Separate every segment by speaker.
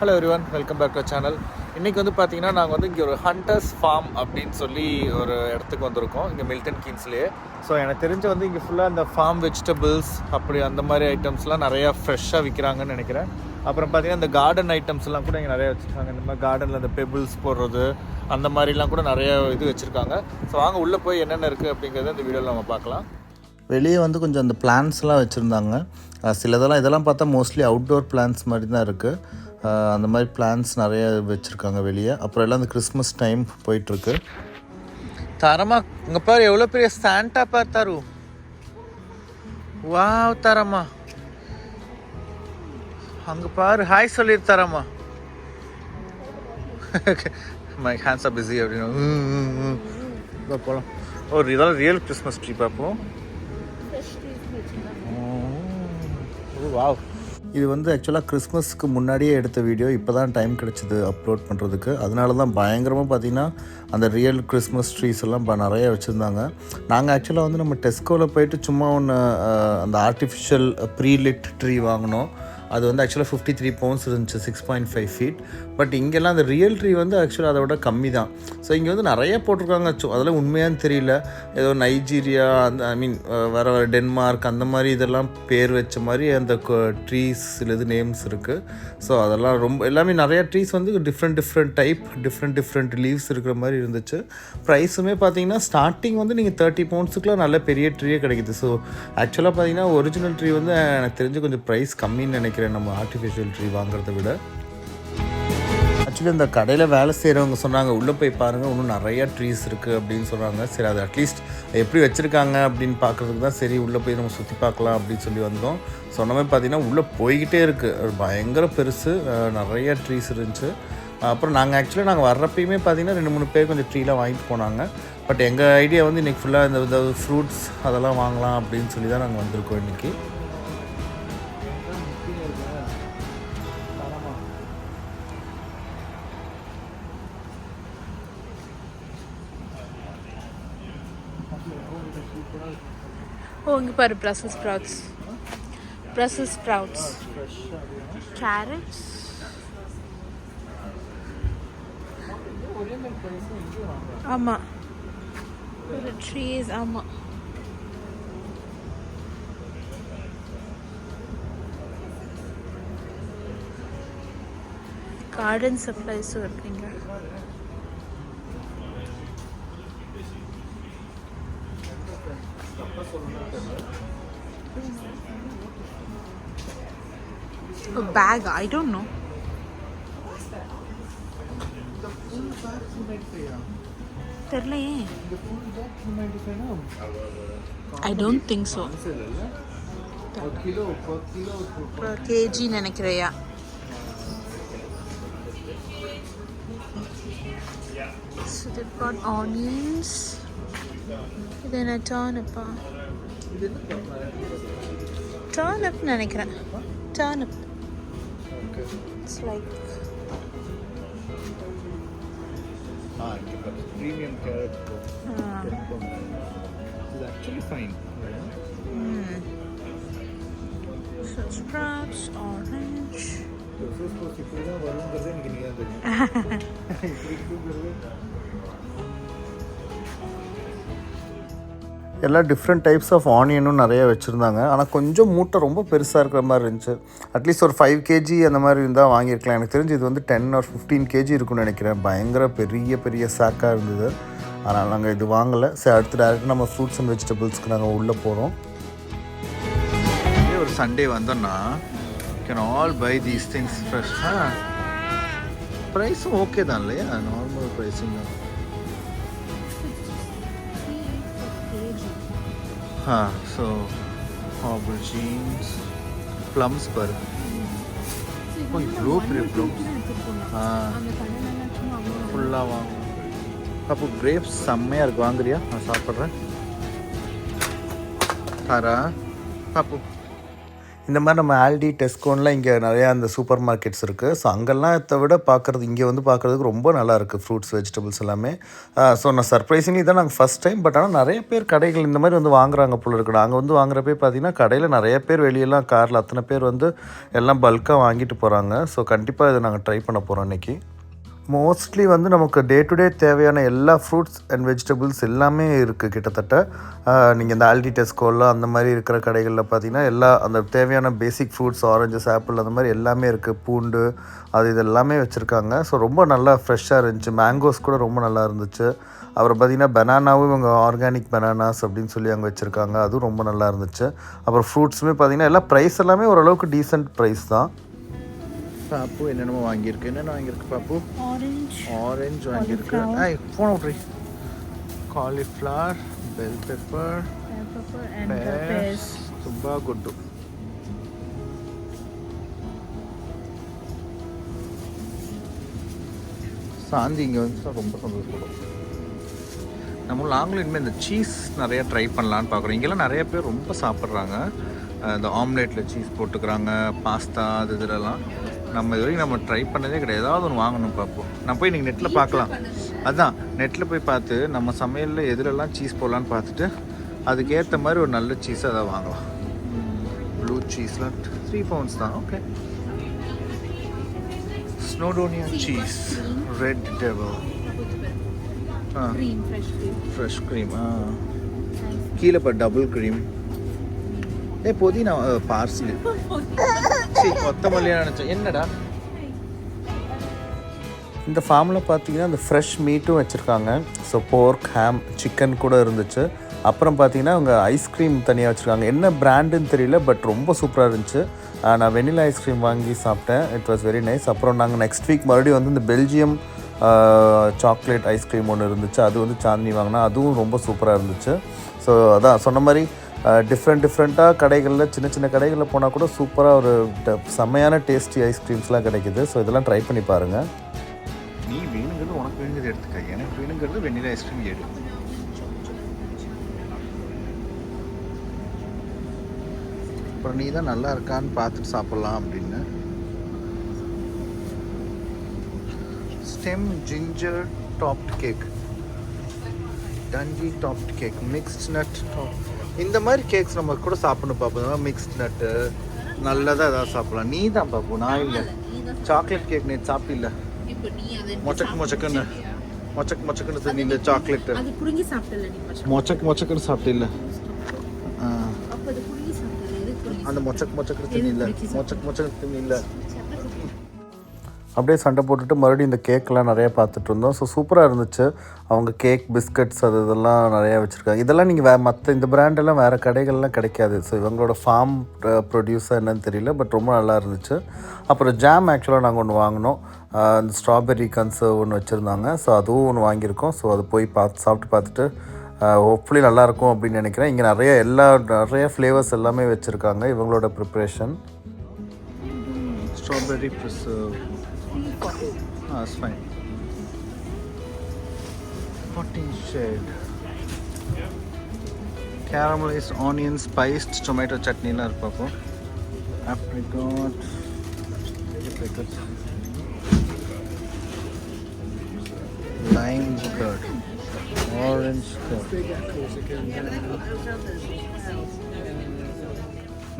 Speaker 1: Hello everyone welcome back to channel இன்றைக்கி வந்து பார்த்திங்கன்னா நாங்கள் வந்து இங்கே ஒரு ஹண்டர்ஸ் ஃபார்ம் அப்படின்னு சொல்லி ஒரு இடத்துக்கு வந்திருக்கோம். இங்கே மில்டன் கீன்ஸ்லேயே ஸோ எனக்கு தெரிஞ்ச வந்து இங்கே ஃபுல்லாக அந்த ஃபார்ம் வெஜிடபிள்ஸ் அப்படி அந்த மாதிரி ஐட்டம்ஸ்லாம் நிறையா ஃப்ரெஷ்ஷாக விற்கிறாங்கன்னு நினைக்கிறேன். அப்புறம் பார்த்தீங்கன்னா இந்த கார்டன் ஐட்டம்ஸ்லாம் கூட இங்கே நிறையா வச்சுருக்காங்க. இந்த மாதிரி கார்டனில் இந்த பெபிள்ஸ் போடுறது அந்த மாதிரிலாம் கூட நிறையா இது வச்சுருக்காங்க. ஸோ வாங்க உள்ளே போய் என்னென்ன இருக்குது அப்படிங்கிறத இந்த வீடியோவில் நம்ம பார்க்கலாம்.
Speaker 2: வெளியே வந்து கொஞ்சம் அந்த பிளான்ஸ்லாம் வச்சுருந்தாங்க. சிலதெல்லாம் இதெல்லாம் பார்த்தா மோஸ்ட்லி அவுட்டோர் பிளான்ஸ் மாதிரி தான் இருக்குது அந்த மாதிரி பிளான்ஸ் நிறைய வச்சுருக்காங்க வெளியே. அப்புறம் எல்லாம் இந்த கிறிஸ்மஸ் டைம் போயிட்டுருக்கு.
Speaker 1: தரமா இங்க பாரு எவ்வளவு பெரிய சாண்டா பார் தரு. வாவ் தரமா. அங்க பாரு ஹாய் சொல்லிரு தரமா. மை ஹேண்ட்ஸ் ஆர் பிஸி அப்படின்னு. ம், ம், ம். இதோ போலாம். ஒரு இதெல்லாம் ரியல் கிறிஸ்மஸ் ட்ரீ பார்ப்போம். ஓ வாவ்
Speaker 2: இது வந்து ஆக்சுவலாக கிறிஸ்மஸ்க்கு முன்னாடியே எடுத்த வீடியோ இப்போ தான் டைம் கிடச்சிது அப்லோட் பண்ணுறதுக்கு அதனால தான் பயங்கரமாக பார்த்திங்கன்னா அந்த ரியல் கிறிஸ்மஸ் ட்ரீஸ் எல்லாம் இப்போ நிறைய வச்சுருந்தாங்க. நாங்கள் ஆக்சுவலாக வந்து நம்ம டெஸ்கோவில் போயிட்டு சும்மா ஒன்று அந்த ஆர்டிஃபிஷியல் ப்ரீலிட் ட்ரீ வாங்கினோம். அது வந்து ஆக்சுவலாக ஃபிஃப்டி த்ரீ பவுண்ட்ஸ் இருந்துச்சு six point five feet but இங்கெல்லாம் அந்த ரியல் ட்ரீ வந்து ஆக்சுவலாக அதை விட கம்மி தான் ஸோ இங்கே வந்து நிறைய போட்டிருக்காங்க. ஸோ அதெல்லாம் உண்மையான்னு தெரியல. ஏதோ நைஜீரியா அந்த ஐ மீன் வேறு டென்மார்க் அந்த மாதிரி இதெல்லாம் பேர் வச்ச மாதிரி அந்த ட்ரீஸ் சில இது நேம்ஸ் இருக்குது ஸோ அதெல்லாம் ரொம்ப எல்லாமே நிறைய ட்ரீஸ் வந்து different different type different different leaves இருக்கிற மாதிரி இருந்துச்சு. ப்ரைஸுமே பார்த்தீங்கன்னா ஸ்டார்டிங் வந்து நீங்கள் தேர்ட்டி பவுண்ட்ஸுக்குலாம் நல்ல பெரிய ட்ரீயே கிடைக்குது. ஸோ ஆக்சுவலாக பார்த்தீங்கன்னா ஒரிஜினல் ட்ரீ வந்து எனக்கு தெரிஞ்சு கொஞ்சம் ப்ரைஸ் கம்மின்னு நினைக்கிறேன். நம்ம ஆர்டிஃபிஷியல் ட்ரீ வாங்குறத விட. ஆக்சுவலி இந்த கடையில் வேலை செய்கிறவங்க சொன்னாங்க உள்ளே போய் பாருங்கள் இன்னும் நிறையா ட்ரீஸ் இருக்குது அப்படின்னு சொல்கிறாங்க சரி அது அட்லீஸ்ட் எப்படி வச்சுருக்காங்க அப்படின்னு பார்க்குறதுக்கு தான் சரி உள்ளே போய் நம்ம சுற்றி பார்க்கலாம் அப்படின்னு சொல்லி வந்தோம். சொன்னமே பார்த்திங்கன்னா பார்த்தீங்கன்னா உள்ளே போய்கிட்டே இருக்குது பயங்கர பெருசு. நிறையா நிறைய ட்ரீஸ் இருந்துச்சு. அப்புறம் நாங்கள் ஆக்சுவலாக நாங்கள் வர்றப்பயுமே பார்த்தீங்கன்னா ரெண்டு மூணு பேர் கொஞ்சம் ட்ரீலாம் வாங்கிட்டு போனாங்க. பட் எங்கள் ஐடியா வந்து இன்றைக்கி ஃபுல்லாக இந்த ஃப்ரூட்ஸ் அதெல்லாம் வாங்கலாம் அப்படின்னு சொல்லி தான் நாங்கள் வந்திருக்கோம் இன்றைக்கி
Speaker 3: இங்கே பாரு Brussels sprouts Brussels sprouts carrots ஆமாம் ஒரு ட்ரீஸ் ஆமாம் கார்டன் சப்ளைஸும் இருக்குங்க A bag, I don't know. தெரியலையே I don't think so KG நினைக்கிறையா So they've got onions. Then a turnip. Turnip நினைக்கிறேன் turnip. It's like
Speaker 1: premium carrot
Speaker 3: uh,
Speaker 1: இது actually fine
Speaker 3: so sprouts, orange.
Speaker 2: எல்லாம் different types of ஆனியனும் நிறைய வச்சுருந்தாங்க. ஆனால் கொஞ்சம் மூட்டை ரொம்ப பெருசாக இருக்கிற மாதிரி இருந்துச்சு. அட்லீஸ்ட் ஒரு ஃபைவ் கேஜி அந்த மாதிரி இருந்தால் வாங்கியிருக்கலாம். எனக்கு தெரிஞ்சு இது வந்து டென் ஆர் ஃபிஃப்டீன் கேஜி இருக்கும்னு நினைக்கிறேன். பயங்கர பெரிய பெரிய சாக்காக இருந்தது. ஆனால் நாங்கள் இது வாங்கலை. சரி அடுத்து டேரெக்டாக நம்ம ஃப்ரூட்ஸ் அண்ட் வெஜிடபிள்ஸ்க்கு நாங்கள் உள்ளே போகிறோம்
Speaker 1: ஒரு சண்டே வந்தோம்னா can all buy these things ஃப்ரெஷ்ஷாக ஆ ப்ரைஸும் ஓகே தான் இல்லையா? நார்மல் ப்ரைஸும் தான். ஸோ ஹாபர் ஜீன்ஸ் ப்ளம்ஸ் பாரு ஓ இவ்வளோ பெரிய ப்ளம்ஸ் ஆ ஃபுல்லாக வாங்க அப்போ கிரேப்ஸ் செம்மையாக இருக்கு வாங்குறியா நான் சாப்பிட்றேன் தாரா பாப்பு
Speaker 2: இந்த மாதிரி நம்ம ஆல்டி டெஸ்கோன்லாம் இங்கே நிறையா அந்த சூப்பர் மார்க்கெட்ஸ் இருக்குது ஸோ அங்கெல்லாம் இதை விட பார்க்குறது இங்கே வந்து பார்க்குறதுக்கு ரொம்ப நல்லா இருக்குது ஃப்ரூட்ஸ் வெஜிடபிள்ஸ் எல்லாமே. ஸோ நான் சர்ப்ரைசிங்லி தான் நாங்கள் ஃபஸ்ட் டைம் பட் ஆனால் நிறைய பேர் கடைகள் இந்த மாதிரி வந்து வாங்குறாங்க போல இருக்கு. நாங்கள் வந்து வாங்குறப்பே பார்த்தீங்கன்னா கடையில் நிறைய பேர் வெளியெல்லாம் காரில் அத்தனை பேர் வந்து எல்லாம் பல்காக வாங்கிட்டு போகிறாங்க ஸோ கண்டிப்பாக இதை நாங்கள் ட்ரை பண்ண போகிறோம் இன்றைக்கி மோஸ்ட்லி வந்து நமக்கு டே டு டே தேவையான எல்லா ஃப்ரூட்ஸ் அண்ட் வெஜிடபிள்ஸ் எல்லாமே இருக்குது கிட்டத்தட்ட. நீங்கள் இந்த ஆல்டி டெஸ்கோவில் அந்த மாதிரி இருக்கிற கடைகளில் பார்த்தீங்கன்னா எல்லா அந்த தேவையான பேசிக் ஃப்ரூட்ஸ் ஆரஞ்சஸ் ஆப்பிள் அந்த மாதிரி எல்லாமே இருக்குது பூண்டு அது இது எல்லாமே வச்சுருக்காங்க. ஸோ ரொம்ப நல்லா ஃப்ரெஷ்ஷாக இருந்துச்சு. மேங்கோஸ் கூட ரொம்ப நல்லா இருந்துச்சு. அப்புறம் பார்த்திங்கன்னா பனானாவும் இவங்க ஆர்கானிக் பனானாஸ் அப்படின்னு சொல்லி அங்கே வச்சுருக்காங்க. அதுவும் ரொம்ப நல்லா இருந்துச்சு. அப்புறம் ஃப்ரூட்ஸுமே பார்த்தீங்கன்னா எல்லாம் ப்ரைஸ் எல்லாமே ஓரளவுக்கு டீசெண்ட் ப்ரைஸ் தான். பாப்பு என்னென்னமோ வாங்கியிருக்கு என்னென்ன வாங்கியிருக்கு பாப்பு
Speaker 3: Orange.
Speaker 2: ஆரஞ்சு வாங்கியிருக்கு
Speaker 3: Cauliflower.
Speaker 2: ஐ ஃபோன் விட்ரி cauliflower bell pepper
Speaker 3: Bell pepper and uh,
Speaker 2: pears
Speaker 3: pears.
Speaker 2: ತುಂಬ ಗುಡ್ಡು சாந்தி இங்கே வந்து ரொம்ப சந்தோஷப்படும் நம்ம நாங்களும் இனிமேல் இந்த சீஸ் நிறைய ட்ரை பண்ணலான்னு பார்க்குறோம் இங்கெல்லாம் நிறைய பேர் ரொம்ப சாப்பிட்றாங்க அஹ் இந்த ஆம்லேட்டில் சீஸ் போட்டுக்கிறாங்க பாஸ்தா அது இதுலலாம் நம்ம இது வரைக்கும் நம்ம ட்ரை பண்ணதே கிடையாது. ஏதாவது ஒன்று வாங்கணும் பார்ப்போம் நான் போய் நீங்கள் நெட்டில் பார்க்கலாம். அதான் நெட்டில் போய் பார்த்து நம்ம சமையலில் எதுலெல்லாம் சீஸ் போடலான்னு பார்த்துட்டு அதுக்கேற்ற மாதிரி ஒரு நல்ல சீஸ் அதை வாங்கலாம். ப்ளூ சீஸ்லாம் த்ரீ பவுண்ட்ஸ் தான். Okay Snowdonia cheese red devil ஆ. ஃப்ரெஷ் க்ரீம் ஆ கீழே இப்போ டபுள் க்ரீம் ஏ புதினா பார்சல் சரி கொத்தமல்லி நினச்சேன் என்னடா? இந்த ஃபார்மில் பார்த்தீங்கன்னா அந்த ஃப்ரெஷ் மீட்டும் வச்சுருக்காங்க. ஸோ போர்க் ஹேம் சிக்கன் கூட இருந்துச்சு. அப்புறம் பார்த்தீங்கன்னா அவங்க ஐஸ்கிரீம் தனியாக வச்சுருக்காங்க. என்ன பிராண்டுன்னு தெரியல பட் ரொம்ப சூப்பராக இருந்துச்சு. நான் வெனிலா ஐஸ்கிரீம் வாங்கி சாப்பிட்டேன். இட் வாஸ் வெரி நைஸ் அப்புறம் நாங்கள் நெக்ஸ்ட் வீக் மறுபடியும் வந்து இந்த பெல்ஜியம் சாக்லேட் ஐஸ்கிரீம் ஒன்று இருந்துச்சு. அது வந்து சாந்தினி வாங்கினா அதுவும் ரொம்ப சூப்பராக இருந்துச்சு. ஸோ அதான் சொன்ன மாதிரி டிஃப்ரெண்ட் டிஃப்ரெண்ட்டாக கடைகளில் சின்ன சின்ன கடைகளில் போனால் கூட சூப்பராக ஒரு ட- செம்மையான டேஸ்டி ஐஸ்கிரீம்ஸ்லாம் கிடைக்குது. ஸோ இதெல்லாம் ட்ரை பண்ணி பாருங்கள் நீ வேணுங்கிறது உனக்கு வேணுங்கிறது எடுத்துக்க. எனக்கு வேணுங்கிறது வெண்ணிலா ஐஸ்கிரீம் எடு அப்புறம் நீ தான் நல்லா இருக்கான்னு பார்த்துட்டு சாப்பிட்லாம் அப்படின்னு. Stem ginger topped cake Dundee topped cake mixed nut top இந்த மாதிரி கேக்ஸ் நம்ம கூட சாப்பிடணும் பார்ப்போம் மிக்ஸ்ட் நட்டு நல்லதாக ஏதாவது சாப்பிடலாம். நீ தான் பார்ப்போம் நான் இல்லை. சாக்லேட் கேக் நேற்று
Speaker 3: அதை
Speaker 2: மொச்சக்கு மொச்சக்குன்னு. மொச்சக்கு மொச்சக்குன்னு சாக்லேட்டு
Speaker 3: சாப்பிட்டல நீ first.
Speaker 2: மொச்சக்கு மொச்சக்குன்னு
Speaker 3: புடுங்கி
Speaker 2: அந்த மொச்சக்கு மொச்சக்குன்னு தின்னில்ல. மொச்சக்கு மொச்சக்கு தின்னில்ல. அப்படியே சண்டை போட்டுட்டு மறுபடியும் இந்த கேக்கெலாம் நிறைய பார்த்துட்டு இருந்தோம். ஸோ சூப்பராக இருந்துச்சு. அவங்க கேக் பிஸ்கட்ஸ் அது இதெல்லாம் நிறையா வச்சுருக்காங்க. இதெல்லாம் நீங்கள் வே மற்ற இந்த பிராண்டெல்லாம் வேறு கடைகள்லாம் கிடைக்காது. ஸோ இவங்களோட ஃபார்ம் ப்ரொடியூஸாக என்னன்னு தெரியல பட் ரொம்ப நல்லா இருந்துச்சு. அப்புறம் ஜாம் ஆக்சுவலாக நாங்கள் ஒன்று வாங்கினோம். இந்த ஸ்ட்ராபெர்ரி கன்சர்வ் ஒன்று வச்சுருந்தாங்க. ஸோ அதுவும் ஒன்று வாங்கியிருக்கோம். ஸோ அது போய் பார்த்து சாப்பிட்டு பார்த்துட்டு ஹோப்ஃபுல்லி நல்லாயிருக்கும் அப்படின்னு நினைக்கிறேன். இங்கே நிறைய எல்லா நிறைய ஃப்ளேவர்ஸ் எல்லாமே வச்சுருக்காங்க இவங்களோட preparation strawberry preserve Ah, it's fine. Potting shed. Caramelized onion spiced tomato chutney la irpappo. Apricot. Apricot. Lime curd. Orange curd.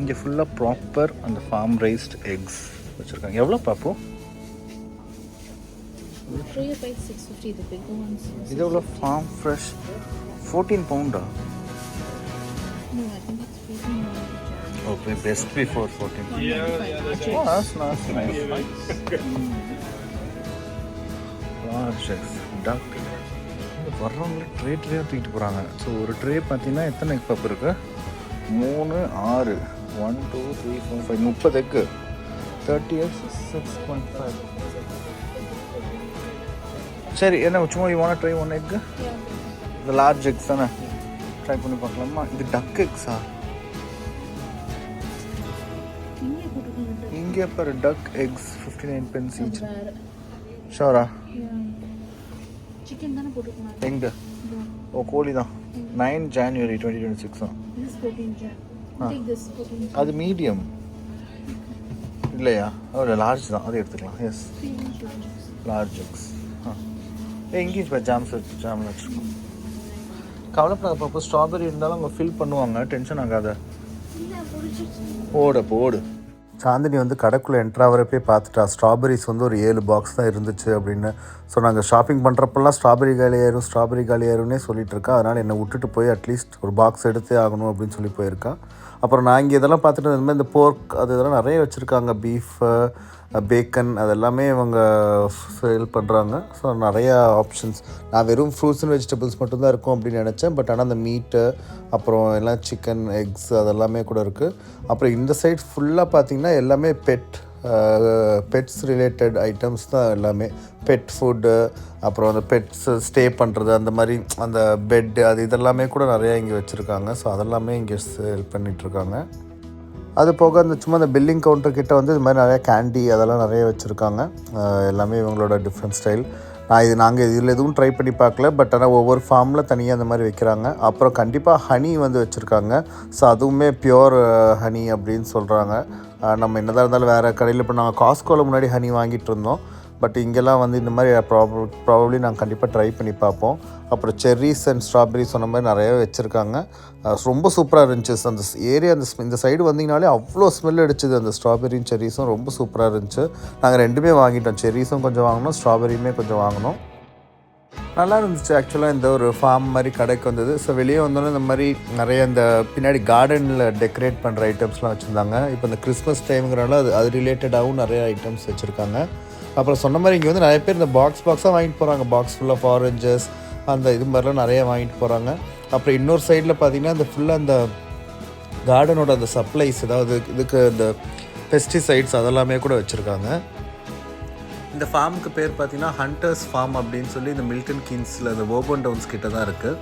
Speaker 2: இங்கே ஃபுல்லாக ப்ராப்பர் அந்த ஃபார்ம் ரைஸ்ட் எக்ஸ் வச்சுருக்காங்க எவ்வளோ பாப்போம் இது எவ்வளோ ஃபார்ம் ஃப்ரெஷ் ஃபோர்டீன் பவுண்டா
Speaker 3: No, I think it's 14.
Speaker 2: Okay best before fourteen. இங்க வர்றவங்களே ட்ரே ட்ரேயாக தூக்கிட்டு போகிறாங்க ஸோ ஒரு ட்ரே பார்த்தீங்கன்னா எத்தனை எக் பப் இருக்கு? மூணு ஆறு. One two three four five முப்பது egg thirty eggs six point five சரி என்ன சும்மா you want try one egg இந்த லார்ஜ் எக்ஸ் தானே? ட்ரை பண்ணி பார்க்கலாமா? இது டக் எக்ஸா
Speaker 3: இங்கே
Speaker 2: பாரு duck eggs fifty nine pence each ஷோரா எங்க? ஓ கோழி தான். Nine January twenty twenty six தான்
Speaker 3: This is 14 jan. Take this 14 jan.
Speaker 2: அது மீடியம் இல்லையா? ஒரு லார்ஜ் தான். அது எடுத்துக்கலாம். எஸ் லார்ஜ் எக்ஸ் எங்கேயும் இப்போ ஜாம்ஸ் வச்சு ஜாமில் வச்சுருக்கோம் கவலைப்படாத பாப்பா ஸ்ட்ராபெரி இருந்தாலும் அவங்க ஃபில் பண்ணுவாங்க டென்ஷன் ஆகாத. ஓடு அப்போ ஓடு சாந்தினி வந்து கடைக்குள்ளே என்ட்ராகிறப்பே பார்த்துட்டா ஸ்ட்ராபெரிஸ் வந்து ஒரு ஏழு பாக்ஸ் தான் இருந்துச்சு அப்படின்னு ஸோ நாங்கள் ஷாப்பிங் பண்ணுறப்பெல்லாம் ஸ்ட்ராபெரி காலியாயிரும் ஸ்ட்ராபெரி காலியாயிரும்னே சொல்லிட்டு இருக்கா. அதனால் என்னை விட்டுட்டு போய் அட்லீஸ்ட் ஒரு பாக்ஸ் எடுத்தே ஆகணும் அப்படின்னு சொல்லி போயிருக்கா. அப்புறம் நான் இங்கே இதெல்லாம் பார்த்துட்டு இந்த மாதிரி இந்த போர்க் அது இதெல்லாம் நிறைய வச்சுருக்காங்க பீஃபு பேக்கன் அதெல்லாமே இவங்க சேல் பண்ணுறாங்க ஸோ நிறையா ஆப்ஷன்ஸ் நான் வெறும் ஃப்ரூட்ஸ் அண்ட் வெஜிடபிள்ஸ் மட்டும்தான் இருக்கும் அப்படின்னு நினச்சேன். பட் ஆனால் அந்த மீட்டு அப்புறம் எல்லாம் சிக்கன் எக்ஸ் அதெல்லாமே கூட இருக்குது அப்புறம் இந்த சைட் ஃபுல்லாக பார்த்தீங்கன்னா எல்லாமே பெட் பெட்ஸ் ரிலேட்டட் ஐட்டம்ஸ் தான் எல்லாமே. பெட் ஃபுட்டு அப்புறம் அந்த பெட்ஸ் ஸ்டே பண்ணுறது அந்த மாதிரி அந்த பெட்டு அது இதெல்லாமே கூட நிறையா இங்கே வச்சுருக்காங்க. ஸோ அதெல்லாமே இங்கே சேல் பண்ணிகிட்ருக்காங்க அது போக அந்த சும்மா அந்த பில்லிங் கவுண்டர் கிட்ட வந்து இது மாதிரி நிறையா கேண்டி அதெல்லாம் நிறைய வச்சுருக்காங்க. எல்லாமே இவங்களோட டிஃப்ரெண்ட் ஸ்டைல் நான் இது நாங்கள் இதில் எதுவும் ட்ரை பண்ணி பார்க்கல பட் ஆனால் ஒவ்வொரு ஃபார்மில் தனியாக அந்த மாதிரி வைக்கிறாங்க. அப்புறம் கண்டிப்பாக ஹனி வந்து வச்சுருக்காங்க. ஸோ அதுவுமே பியோர் ஹனி அப்படின்னு சொல்கிறாங்க நம்ம என்னதான் இருந்தாலும் வேறு கடையில் இப்போ நாங்கள் காஸ்கோவில் முன்னாடி ஹனி வாங்கிட்டு இருந்தோம். பட் இங்கெல்லாம் வந்து இந்த மாதிரி ப்ராப ப்ராபப்ளி நாங்கள் கண்டிப்பாக ட்ரை பண்ணி பார்ப்போம். அப்புறம் செர்ரிஸ் அண்ட் ஸ்ட்ராபெரி சொன்ன மாதிரி நிறைய வச்சுருக்காங்க. ரொம்ப சூப்பராக இருந்துச்சு. அந்த ஏரியா அந்த இந்த சைடு வந்தீங்கனாலே அவ்வளோ ஸ்மெல் அடிச்சுது. அந்த ஸ்ட்ராபெரியும் செர்ரிஸும் ரொம்ப சூப்பராக இருந்துச்சு. நாங்கள் ரெண்டுமே வாங்கிட்டோம். செர்ரிஸும் கொஞ்சம் வாங்கினோம். ஸ்ட்ராபெரியுமே கொஞ்சம் வாங்கினோம். நல்லா இருந்துச்சு. ஆக்சுவலாக இந்த ஒரு ஃபார்ம் மாதிரி கடைக்கு வந்தது. ஸோ வெளியே வந்தோன்னே இந்த மாதிரி நிறைய இந்த பின்னாடி கார்டனில் டெக்கரேட் பண்ணுற ஐட்டம்ஸ்லாம் வச்சுருந்தாங்க. இப்போ இந்த கிறிஸ்மஸ் டைம்ங்கிறனால அது அது ரிலேட்டடாகவும் நிறைய ஐட்டம்ஸ் வச்சுருக்காங்க. அப்புறம் சொன்ன மாதிரி இங்கே வந்து நிறைய பேர் இந்த பாக்ஸ் பாக்ஸாக வாங்கிட்டு போகிறாங்க பாக்ஸ் ஃபுல்லாக ஆரஞ்சஸ் அந்த இது மாதிரிலாம் நிறைய வாங்கிட்டு போகிறாங்க அப்புறம் இன்னொரு சைடில் பார்த்தீங்கன்னா அந்த ஃபுல்லாக அந்த கார்டனோட அந்த சப்ளைஸ் ஏதாவது இதுக்கு இந்த பெஸ்டிசைட்ஸ் அதெல்லாமே கூட வச்சுருக்காங்க. இந்த ஃபார்முக்கு பேர் பார்த்தீங்கன்னா ஹண்டர்ஸ் ஃபார்ம் அப்படின்னு சொல்லி இந்த மில்டன் கீன்ஸில் இந்த ஓபன் டவுன்ஸ் கிட்ட தான் இருக்குது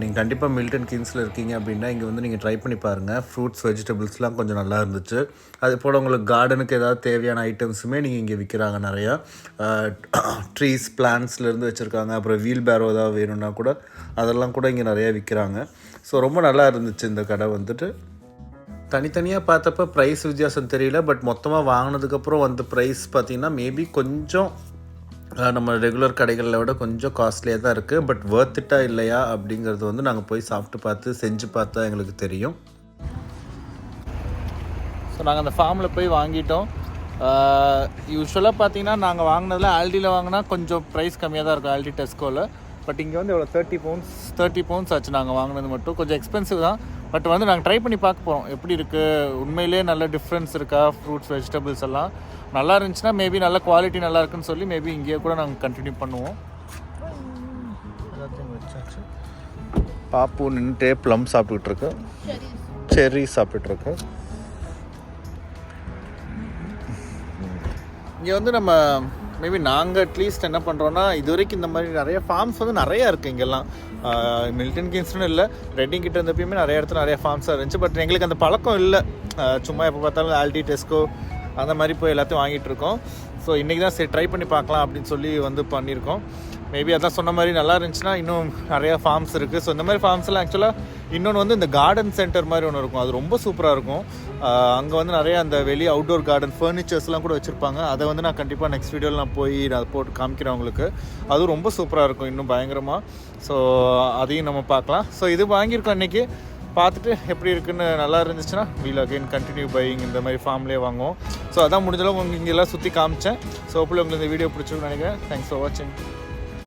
Speaker 2: நீங்கள் கண்டிப்பாக மில்டன் கிங்ஸில் இருக்கீங்க அப்படின்னா இங்கே வந்து நீங்கள் ட்ரை பண்ணி பாருங்கள் ஃப்ரூட்ஸ் வெஜிடபிள்ஸ்லாம் கொஞ்சம் நல்லா இருந்துச்சு. அது போல் உங்களுக்கு கார்டனுக்கு ஏதாவது தேவையான ஐட்டம்ஸுமே நீங்கள் இங்கே விற்கிறாங்க நிறையா. ட்ரீஸ் பிளான்ஸ்லேருந்து வச்சுருக்காங்க. அப்புறம் வீல் பேரோ ஏதாவது வேணும்னா கூட அதெல்லாம் கூட இங்கே நிறையா விற்கிறாங்க ஸோ ரொம்ப நல்லா இருந்துச்சு இந்த கடை வந்துட்டு. தனித்தனியாக பார்த்தப்ப ப்ரைஸ் வித்தியாசம் தெரியல பட் மொத்தமாக வாங்கினதுக்கப்புறம் வந்த ப்ரைஸ் பார்த்திங்கன்னா மேபி கொஞ்சம் நம்ம ரெகுலர் கடைகளில் விட கொஞ்சம் காஸ்ட்லியாக தான் இருக்குது பட் வேர்த்திட்டா இல்லையா அப்படிங்கிறது வந்து நாங்கள் போய் சாப்பிட்டு பார்த்து செஞ்சு பார்த்தா எங்களுக்கு தெரியும்.
Speaker 1: ஸோ நாங்கள் அந்த ஃபார்மில் போய் வாங்கிட்டோம். யூஸ்வலாக பார்த்தீங்கன்னா நாங்கள் வாங்கினதில் ஆல்டியில் வாங்கினா கொஞ்சம் ப்ரைஸ் கம்மியாக தான் இருக்கும் ஆல்டி டெஸ்கோவில் பட் இங்கே வந்து எவ்வளோ தேர்ட்டி பவுண்ட்ஸ் தேர்ட்டி பவுண்ட்ஸ் ஆச்சு நாங்கள் வாங்கினது மட்டும். கொஞ்சம் எக்ஸ்பென்சிவ் தான். பட் வந்து நாங்கள் ட்ரை பண்ணி பார்க்க போகிறோம் எப்படி இருக்குது உண்மையிலே நல்ல டிஃப்ரென்ஸ் இருக்கா? ஃப்ரூட்ஸ் வெஜிடபிள்ஸ் எல்லாம்? நல்லா இருந்துச்சுன்னா மேபி நல்ல குவாலிட்டி நல்லா இருக்குன்னு சொல்லி மேபி இங்கேயே கூட நாங்கள் கண்டினியூ பண்ணுவோம்.
Speaker 2: பாப்பு நின்றுட்டே ப்ளம் சாப்பிட்டுட்டு இருக்கு. செர்ரி சாப்பிட்டுட்டு இருக்கு.
Speaker 1: இங்கே வந்து நம்ம மேபி நாங்கள் அட்லீஸ்ட் என்ன பண்ணுறோன்னா இது வரைக்கும் இந்த மாதிரி நிறைய ஃபார்ம்ஸ் வந்து நிறையா இருக்குது இங்கெல்லாம். மில்டன் கிங்ஸ்னு இல்லை ரெட்டிங் கிட்ட இருந்தப்பயுமே நிறைய இடத்துல நிறைய ஃபார்ம்ஸாக இருந்துச்சு. பட் எங்களுக்கு அந்த பழக்கம் இல்லை. சும்மா எப்போ பார்த்தாலும் ஆல்டி டெஸ்கோ அந்த மாதிரி போய் எல்லாத்தையும் வாங்கிட்டு இருக்கோம். ஸோ இன்றைக்கி தான் சரி ட்ரை பண்ணி பார்க்கலாம் அப்படின்னு சொல்லி வந்து பண்ணியிருக்கோம். மேபி அதான் சொன்ன மாதிரி நல்லா இருந்துச்சுன்னா இன்னும் நிறையா ஃபார்ம்ஸ் இருக்குது ஸோ இந்த மாதிரி ஃபார்ம்ஸ்லாம் ஆக்சுவலாக இன்னொன்று வந்து இந்த கார்டன் சென்டர் மாதிரி ஒன்று இருக்கும். அது ரொம்ப சூப்பராக இருக்கும். அங்கே வந்து நிறைய அந்த வெளியே அவுட்டோர் கார்டன் ஃபர்னிச்சர்ஸ்லாம் கூட வச்சுருப்பாங்க. அதை வந்து நான் கண்டிப்பாக நெக்ஸ்ட் வீடியோவில் நான் போய் நான் அதை போட்டு காமிக்கிறேன் உங்களுக்கு. அதுவும் ரொம்ப சூப்பராக இருக்கும் இன்னும் பயங்கரமாக ஸோ அதையும் நம்ம பார்க்கலாம். ஸோ இது வாங்கியிருக்கோம் இன்றைக்கி பார்த்துட்டு எப்படி இருக்குன்னு நல்லா இருந்துச்சுன்னா வீல் அகைன் கண்டினியூ பையிங் இந்த மாதிரி ஃபார்ம்லேயே வாங்குவோம். ஸோ அதான் முடிஞ்சளவு உங்களுக்கு இங்கெல்லாம் சுற்றி காமிச்சேன். ஸோ அப்படி உங்களுக்கு இந்த வீடியோ பிடிச்சிருக்குன்னு நினைக்கிறேன். தேங்க்ஸ் ஃபார் வாட்சிங்